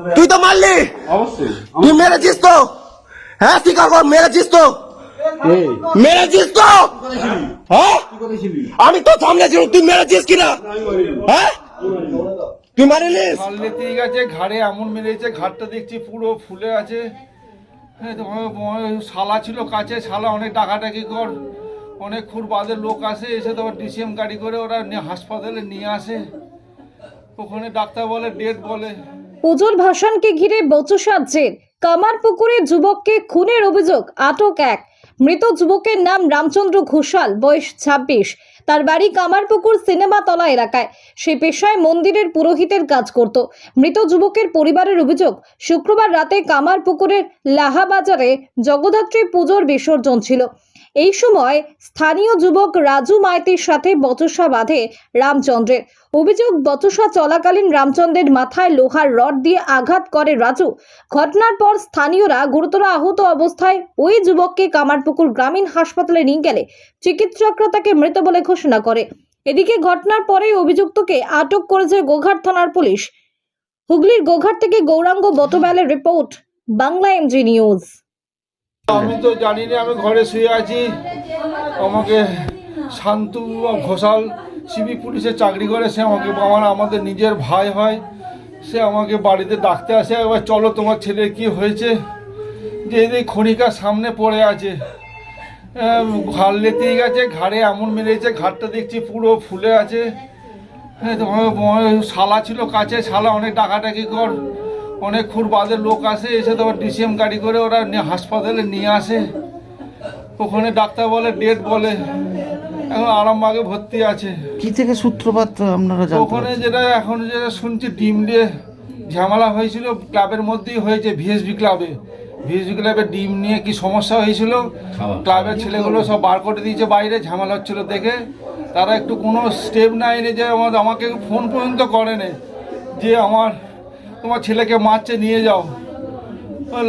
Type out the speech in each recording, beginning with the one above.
তুই তো মারলি। তুই মেরেছিস তো। হ্যাঁ স্বীকার কর মেরেছিস তো। মেরেছিস তো। হ্যাঁ? আমি তো সামনে ছিল তুই মেরেছিস কিনা? হ্যাঁ? তুই খাল লেতেই গেছে ঘাড়ে এমন মেরেছে ঘাটটা দেখছি পুরো ফুলে আছে। হ্যাঁ, শালা ছিল কাছে শালা অনেক ডাকাডাকি কর। অনেক খুর বাদের লোক আসে এসে তোমার ডিসিএম গাড়ি করে ওরা হাসপাতালে নিয়ে আসে। ওখানে ডাক্তার বলে ডেট বলে। পুজোর ভাসানকে ঘিরে বচসার জের। কামারপুকুরে যুবককে খুনের অভিযোগ, আটক এক। মৃত যুবকের নাম রামচন্দ্র ঘোষাল, বয়স ছাব্বিশ। তার বাড়ি কামারপুকুর সিনেমাতলা এলাকায়। সে পেশায় মন্দিরের পুরোহিতের কাজ করত। মৃত যুবকের পরিবারের অভিযোগ, শুক্রবার রাতে কামারপুকুরের লাহাবাজারে জগদ্ধাত্রী পুজোর বিসর্জন ছিল। এই সময় স্থানীয় যুবক রাজু মাইতির সাথে বচসা বাঁধে রামচন্দ্রের। অভিযোগ, বচসা চলাকালীন রামচন্দ্রের মাথায় লোহার রড দিয়ে আঘাত করে রাজু। ঘটনার পর স্থানীয়রা গুরুতর আহত অবস্থায় ওই যুবককে কামারপুকুর গ্রামীণ হাসপাতালে নিয়ে গেলে। চিকিৎসকরা তাকে মৃত বলে ঘোষণা করে। এদিকে ঘটনার পরেই অভিযুক্তকে আটক করেছে গোঘাট থানার পুলিশ। হুগলির গোঘাট থেকে গৌরাঙ্গ বটবেলের রিপোর্ট, বাংলা এমজি নিউজ। আমি তো জানি না আমি ঘরে শুয়ে আছি। আমাকে শান্তু ঘোষাল সিবি পুলিশে চাকরি করে, সে আমাকে আমার, আমাদের নিজের ভাই হয়। সে আমাকে বাড়িতে ডাকতে আসে, এবার চলো তোমার ছেলে কি হয়েছে? যে এই খনিকার সামনে পড়ে আছে। ঘাড় লেতেই গেছে, ঘাড়ে এমন মেরেছে, ঘাড়টা দেখছি পুরো ফুলে আছে। হ্যাঁ তো আমার- আমার শালা ছিল কাছে, শালা অনেক ডাকাডাকি কর। অনেক খুর বাদের লোক আসে এসে তোমার ডিসিএম গাড়ি করে ওরা নিয়ে হাসপাতালে নিয়ে আসে। ওখানে ডাক্তার বলে ডেট বলে। এখন আরামবাগে ভর্তি আছে। কি থেকে সূত্রপাত আপনারা ওখানে যেটা এখন যেটা শুনছি ডিম দিয়ে ঝামেলা হয়েছিল ক্লাবের মধ্যেই হয়েছে ভিএসবি ক্লাবে। ভিএসবি ক্লাবে ডিম নিয়ে কি সমস্যা হয়েছিল? ক্লাবের ছেলেগুলো সব বার করে দিয়েছে বাইরে ঝামেলা হচ্ছিল দেখে। তারা একটু কোনো স্টেপ নেয়নি যে আমার আমাকে ফোন পর্যন্ত করেনি যে আমার তোমার ছেলেকে মারছে, নিয়ে যাও।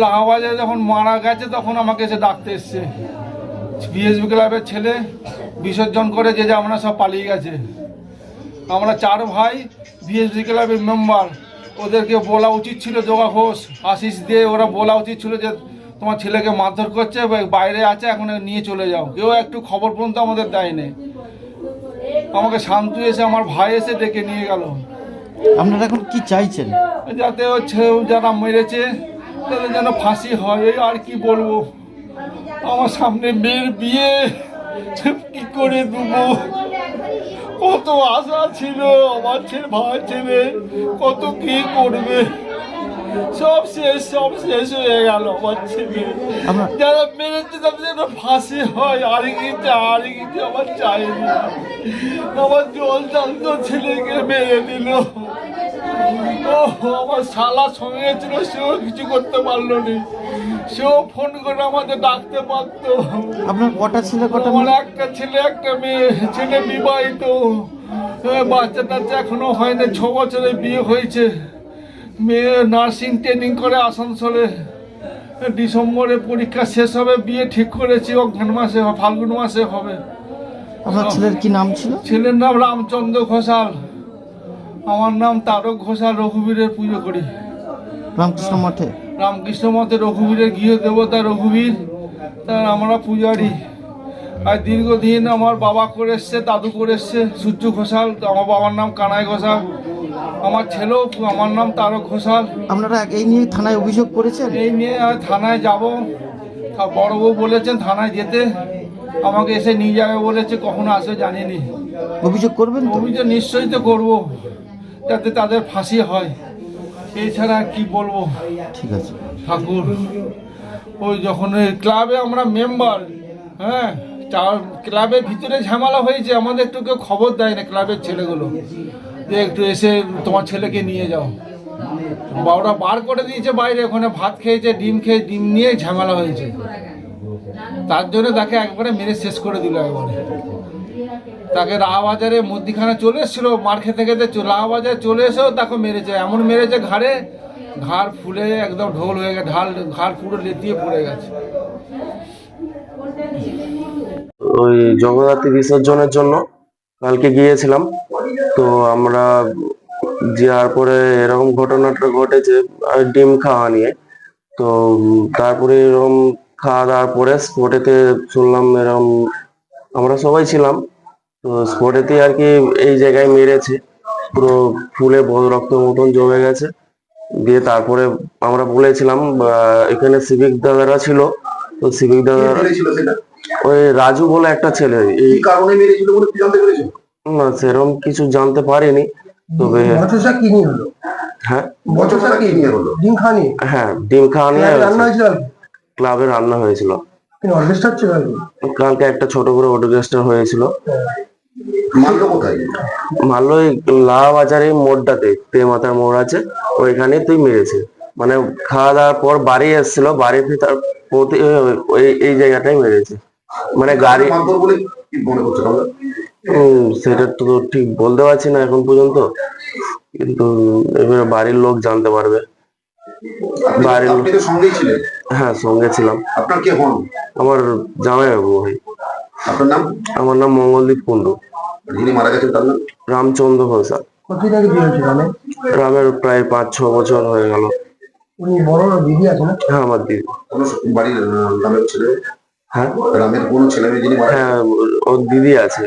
লাহাবাজে যখন মারা গেছে, তখন আমাকে এসে ডাকতে এসছে। বিএসবি ক্লাবের ছেলে বিসর্জন করে যে যে আমরা সব পালিয়ে গেছে। আমরা চার ভাই বিএসবি ক্লাবের মেম্বার। ওদেরকে বলা উচিত ছিল, যোগা ঘোষ, আশিস দিয়ে ওরা বলা উচিত ছিল যে তোমার ছেলেকে মারধর করছে বাইরে আছে, এখন নিয়ে চলে যাও। কেউ একটু খবর পর্যন্ত আমাদের দেয়নি। আমাকে শান্তু এসে, আমার ভাই এসে ডেকে নিয়ে গেল। আপনারা এখন কি চাইছেন? যাতে হচ্ছে যারা মেরেছে তাদের যেন ফাঁসি হয় এই আর কি বলব? আমার সামনে মেয়ের বিয়ে কি করে দেবো? কত আশা ছিল আমার ছেলে ভাই ছেলে কত কি করবে? সব শেষ সব শেষ হয়ে গেল আমার ছেলে। যারা মেরেছে তাদের যেন ফাঁসি হয় আর কিছু আর কিছু আমার চাইনি আমার জল চান্ত ছেলেকে মেরে দিল। ও আমার শালা সঙ্গে ছিল সেও কিছু করতে পারল না। সেও ফোন করে আমাদের ডাকতে পারতো। আপনার কটা ছেলে কটা আমার একটা ছেলে একটা মেয়ে ছেলে বিবাহিত। বাচ্চা টাচ্চা এখনও হয়নি ছ বছরে বিয়ে হয়েছে। মেয়ে নার্সিং ট্রেনিং করে আসানসোলে। ডিসেম্বরে পরীক্ষা শেষ হবে বিয়ে ঠিক করেছি অঘ্রান মাসে ফাল্গুন মাসে হবে। আপনার ছেলের কি নাম ছিল? ছেলের নাম রামচন্দ্র ঘোষাল। আমার নাম তারক ঘোষাল রঘুবীরের পুজো করি। রামকৃষ্ণ মঠে? রামকৃষ্ণ মতে রঘুবীরের গৃহ দেবতা রঘুবীর তার আমরা পূজারি। আর দীর্ঘদিন আমার বাবা করে এসছে দাদু করে এসছে সূর্য ঘোষাল আমার বাবার নাম কানাই ঘোষাল। আমার ছেলেও আমার নাম তারক ঘোষাল। আপনারা এই নিয়ে থানায় অভিযোগ করেছেন? এই নিয়ে থানায় যাব। বড় বউ বলেছেন থানায় যেতে। আমাকে এসে নিয়ে যাবে বলেছে কখনো আসবে জানিনি। অভিযোগ করবেন অভিযোগ নিশ্চয়ই তো করব। যাতে তাদের ফাঁসি হয়। এছাড়া কি বলব? ঠিক আছে। ঠাকুর ওই যখন ওই ক্লাবে আমরা মেম্বার হ্যাঁ চা- ক্লাবের ভিতরে ঝামেলা হয়েছে আমাদের একটু কেউ খবর দেয় না ক্লাবের ছেলেগুলো। যে একটু এসে তোমার ছেলেকে নিয়ে যাও। বা ওরা বার করে দিয়েছে বাইরে ওখানে ভাত খেয়েছে ডিম খেয়ে ডিম নিয়ে ঝামেলা হয়েছে। তার জন্য তাকে একবারে মেরে শেষ করে দিল একবারে তাকে রাহাবাজারে মধ্যিখানে চলে এসেছিল, মার খেতে খেতে রাহাবাজারে চলে এসেও তাকে মেরেছে। এমন মেরেছে ঘাড়ে, ঘাড় ফুলে একদম ঢোল হয়ে গেছে, ঢাল ঘাড় পুরো লেতিয়ে পড়ে গেছে। ওই জগদ্ধাত্রী বিসর্জনের জন্য কালকে গিয়েছিলাম। তো আমরা যাওয়ার পরে এরকম ঘটনাটা ঘটেছে ডিম খাওয়া নিয়ে। তো তারপরে এরকম খাওয়া দাওয়ার পরে স্পটেতে শুনলাম এরকম আমরা সবাই ছিলাম। তো স্পটেতে আর কি এই জায়গায় মেরেছে পুরো ফুলে বদ রক্ত মতন জমে গেছে। দিয়ে তারপরে আমরা বলেছিলাম এখানে সিভিক দাদারা ছিল তো সিভিক দাদা মেরেছিল ওই রাজু বলে একটা ছেলে এই কারণে মেরেছিল বলে জানতে না সেরকম কিছু জানতে পারিনি তবে বচসা কি নিয়ে হলো? হ্যাঁ? বছরটা কি নিয়ে হলো? ডিম খানি হ্যাঁ ডিম খাওয়া নিয়ে রান্না হয়েছিল? ক্লাবে রান্না হয়েছিল। অর্কেস্ট্রা কালকে? একটা ছোট করে অটোগ্রেস্টার হয়েছিল। কোথায়? মারলো ওই লাহা বাজারে মোড়টাতে তে মাথার মোড় আছে ওইখানে তুই মেরেছে। মানে খাওয়া দাওয়ার পর বাড়ি এসেছিল বাড়ি ফিরে তার প্রতি ওই এই জায়গাটাই মেরেছে। মানে গাড়ি সেটা তো ঠিক বলতে পারছি না এখন পর্যন্ত। কিন্তু এবারে বাড়ির লোক জানতে পারবে। বাড়ির তো সঙ্গেই ছিলেন। হ্যাঁ সঙ্গে ছিলাম। আপনার কে হন আমার জামাই বাবু ভাই। আপনার নাম? আমার নাম মঙ্গলদীপ কুণ্ডু। যিনি মারা গেছেন তার নাম? রামচন্দ্র ঘোষা কতদিন আগে বিয়ে হয়েছিল মানে গ্রামের প্রায় পাঁচ ছ বছর হয়ে গেল। উনি বড় দিদি আছে না? হ্যাঁ আমার দিদি। কোন বাড়ির আহ, গ্রামের ছেলে? হ্যাঁ? রামের কোন ছেলে মেয়ে যিনি মারা হ্যাঁ ওর দিদি আছে।